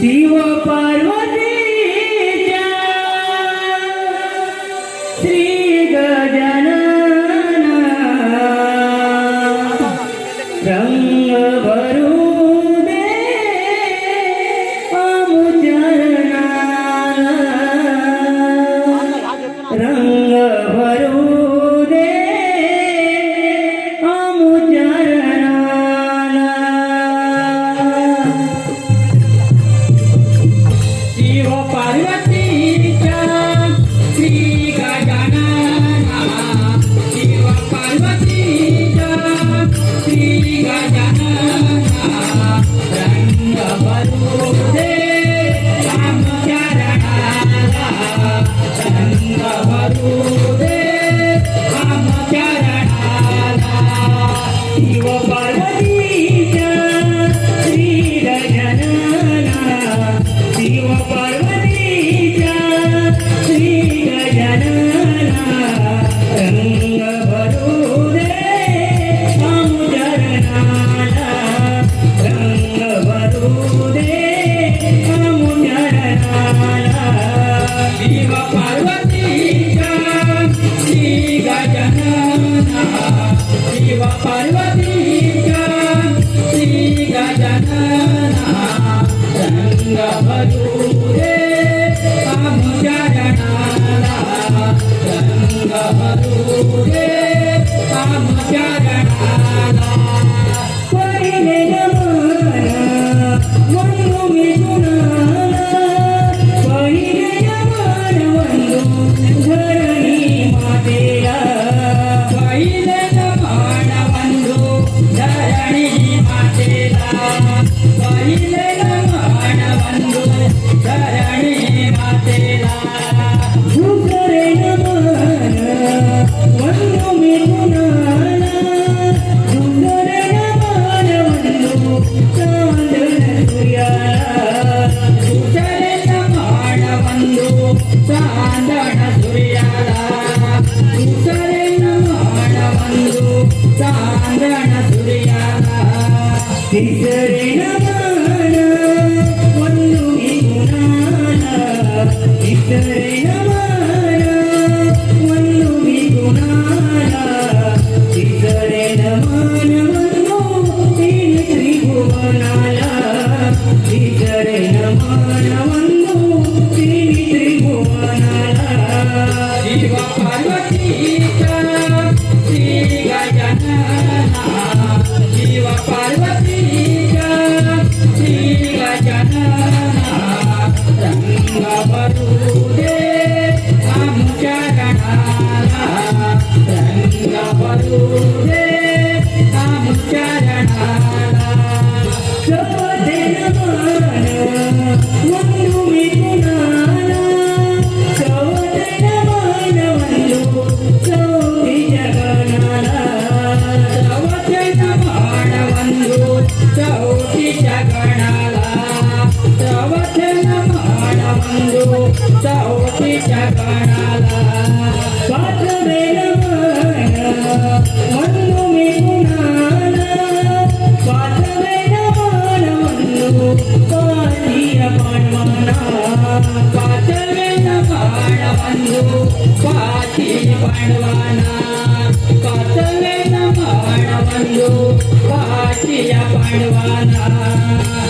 Shiva Parvati जनना रङ्गभरू Bye. Tijerina चौथीच्या गणाला प्रवचन म्हणू चौथीच्या गणाला वाच वेळ वाढवाला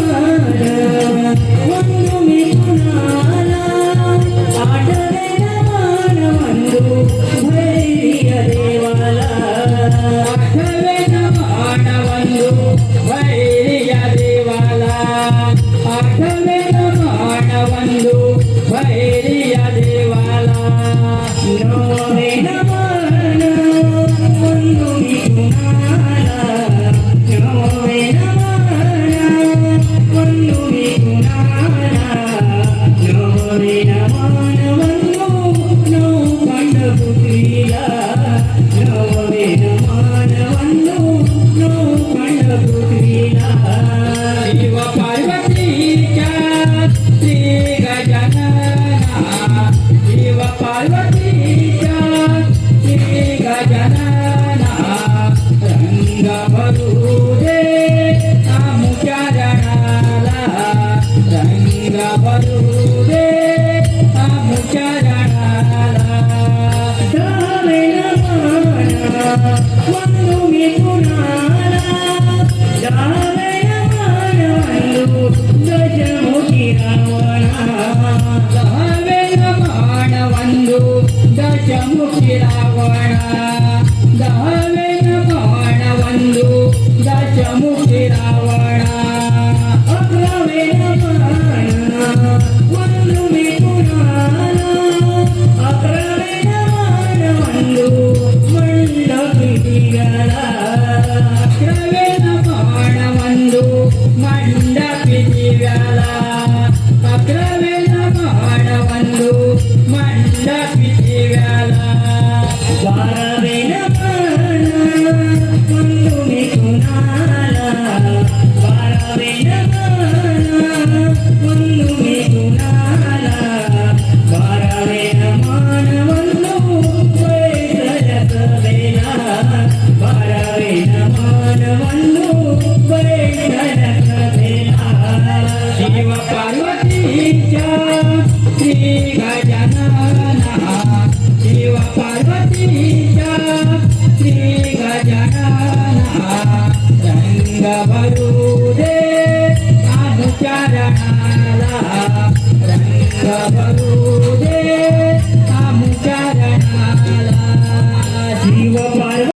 మండవ